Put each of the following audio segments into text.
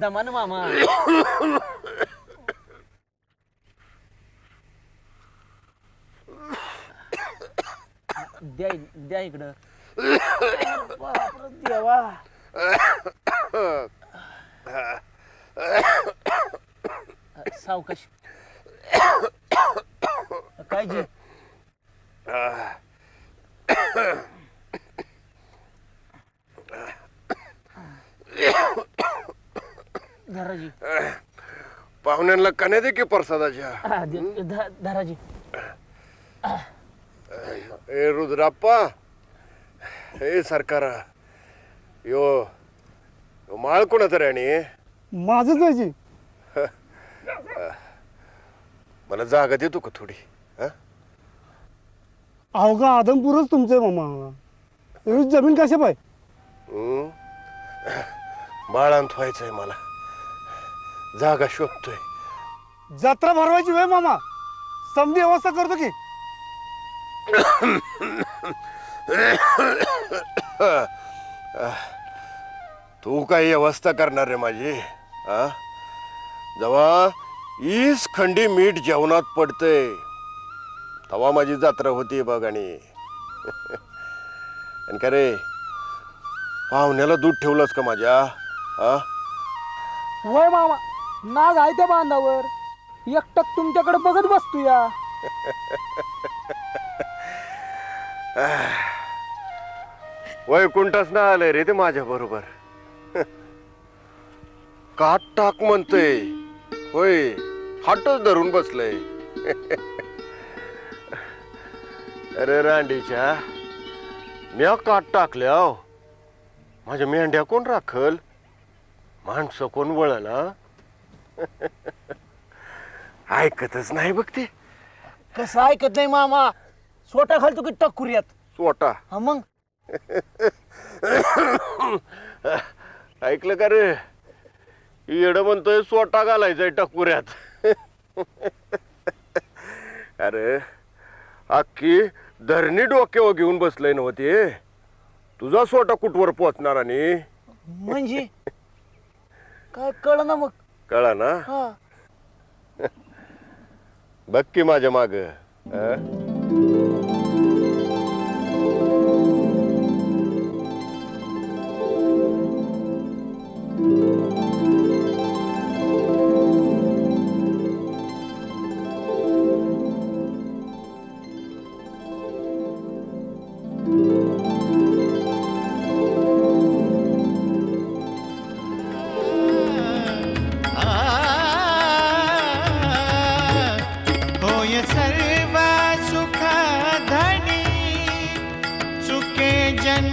दमान मामा द्या द्या इकडं बापरे देवा सावकाश काय जी धराजी पाहुण्यांना कन्या दे की प्रसादाच्या? हा, दे- ध- धराजी ए रुद्राप्पा. ए सरकार यो यो माळ कोणाचा रे आणि? माझंच आहे जी मला जागा देतो का थोडी? हा? अवघा आदमपूरच तुमचं आहे मामा. एवढी जमीन कशा पाय? हं? बाळांत व्हायचंय मला. जागा शोधतोय. जत्रा भरवायची वेळ मामा? समधी व्यवस्था करतो की. तू काही व्यवस्था करणार रे माझी हा? जेव्हा ईस खंडी मीठ जेवणात पडतंय तेव्हा माझी जत्रा होती बघ आणि. आणि का रे पाहुण्याला दूध ठेवलंस का माझ्या हा? वय मामा. नाग आहे त्या बांधावर. एकटक तुमच्याकडे बघत बसतो या. वैकुंठच ना आलंय रे ते माझ्या बरोबर. काट टाक म्हणतोय. होय हाटच धरून बसलंय. अरे रांडीच्या म्या काट टाकल्या हो. माझ्या मेंढ्या कोण राखल? माणसं कोण वळला ऐकतच नाही बघ ते. कसं ऐकत नाही मामा. स्वतः घालतो की टकुऱ्यात स्वतः हा मग? ऐकलं का रे? येड म्हणतोय सोटा घालायचंय टकुऱ्यात अरे अख्खी धरणी डोक्यावर घेऊन बसलंय नव्हती तुझा सोटा कुठवर पोचणार आणि? म्हणजे? काय कळ ना मग? कळा ना हा. बघ की माझ्या माग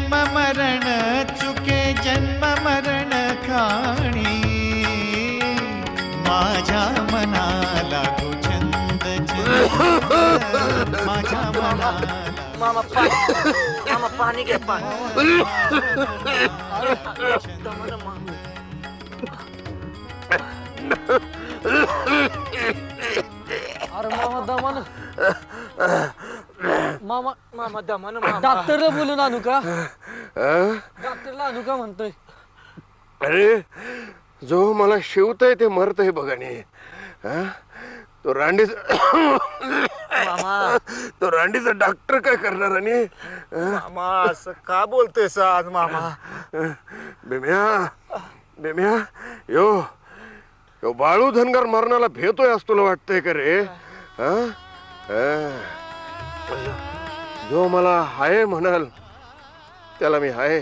जन्म मरण चुके जन्म मरण खाणी. माझ्या मनाला तू छंद माझ्या मनाला मामा पाणी मामा पाणी घ्या पाणी. अरे मामा दमान. मामा मामा दमान डॉक्टरला बोलून आणू का डॉक्टरला आणू का म्हणतोय. अरे जो मला शिवतय ते मरतय बघाने तो रांडीच मामा. तो रांडीचा डॉक्टर काय करणार आणि? मामा असं का बोलतोय आज मामा? बेम्या बेम्या यो यो बाळू धनगर मरणाला भेटोय असं तुला वाटतंय का रे? हा? हा. जो मला हाय म्हणाल त्याला मी हाय.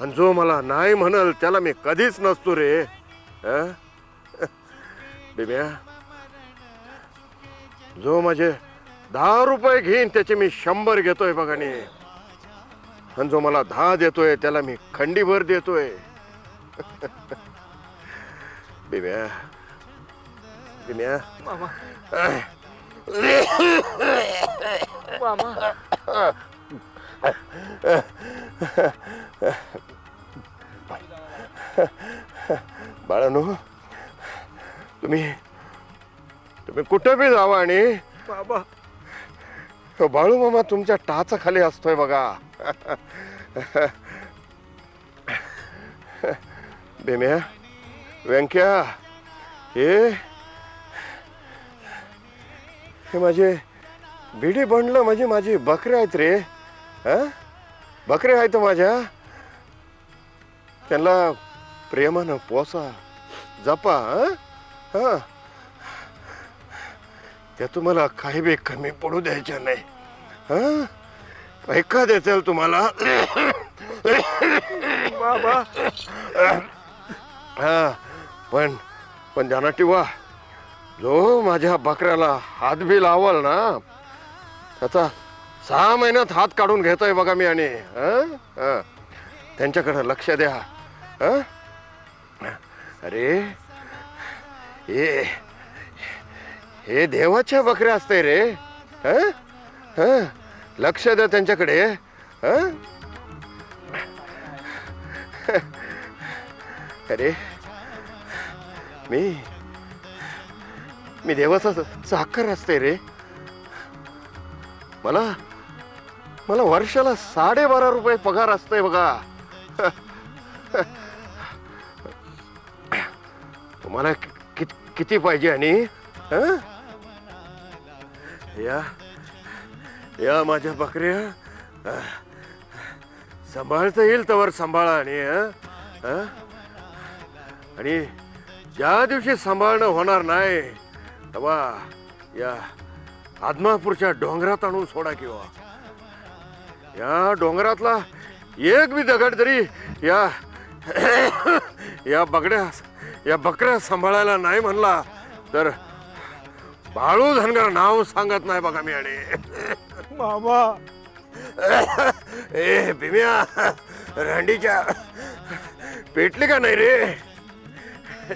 आणि जो मला नाही म्हणाल त्याला मी कधीच नसतो रे? बेम्या जो माझे दहा रुपये घेईन त्याचे मी शंभर घेतोय बघाने आणि जो मला दहा देतोय त्याला मी खंडीभर देतोय. बिम्या बिम्या. मामा. मामा बाळानो तुम्ही तुम्ही कुठं बी जावा आणि बाबा. तो बाळू मामा तुमच्या टाचा खाली असतोय बघा. बेम्या व्यंक्या हे हे माझे बिडी बनलं म्हणजे माझी बकरे आहेत रे. हा? बकरे आहेत माझ्या. त्यांना प्रेमानं पोसा जपा हा? हा? त्या तुम्हाला काही बी कमी पडू द्यायच्या नाही. हा? ऐका देतील तुम्हाला. बाबा. हा पण पण ध्यानात ठेवा. जो माझ्या बकऱ्याला हात बी लावल ना त्याचा सहा महिन्यात हात काढून घेतोय बघा मी आणि हं? हं. त्यांच्याकडे लक्ष द्या हं? अरे हे हे देवाच्या बकऱ्या असते रे हं? हं? लक्ष द्या त्यांच्याकडे हं? अरे मी मी देवाचा चाकर असते रे मला मला वर्षाला साडेबारा रुपये पगार असतोय बघा तुम्हाला कि- किती पाहिजे आणि हं? या या माझ्या बकऱ्या अं, सांभाळता येईल तवर सांभाळा आणि हं? हं? आणि ज्या दिवशी सांभाळणं होणार नाही तेव्हा या आदमापूरच्या डोंगरात आणून सोडा किंवा. या डोंगरातला एक बी दगड जरी या या बगड्या या बकऱ्या सांभाळायला नाही म्हणला तर बाळू धनगर नाव सांगत नाही बघा मी आणि. मामा. ए भीम्या रांडीच्या पेटली का नाही रे?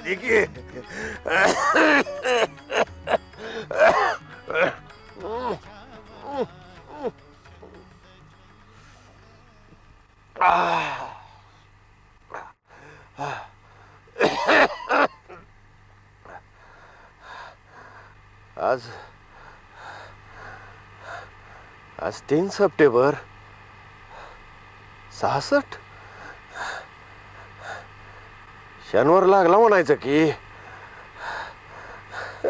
देखील आज आज तीन सप्टेंबर सहासष्ट. शनिवार लागला म्हणायचं की.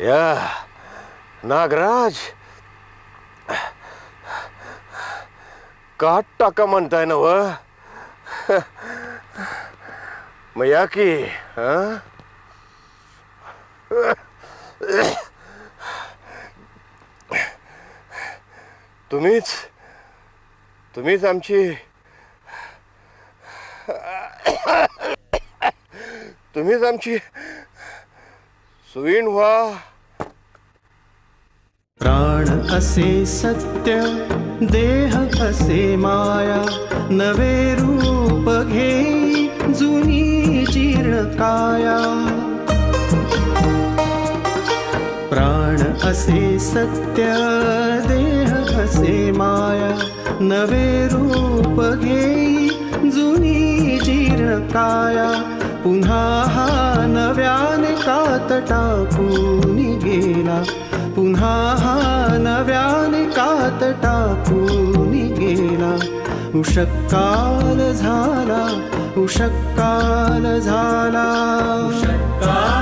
या नागराज. काट टाका म्हणताय ना व. मग या की तुम्हीच तुम्हीच आमची तुम्हीच आमची सुईण व्हा. प्राण असे सत्य देह असे माया नवे रूप घे जुनी जीर्ण काया. प्राण असे सत्य देह असे माया नवे रूप घे जुनी जीर्ण काया. पुन्हा हा नव्याने कात टाकून गेला पुन्हा हा नव्याने कात टाकून गेला. उषक्काल झाला उषक्काल झाला. उषक्काल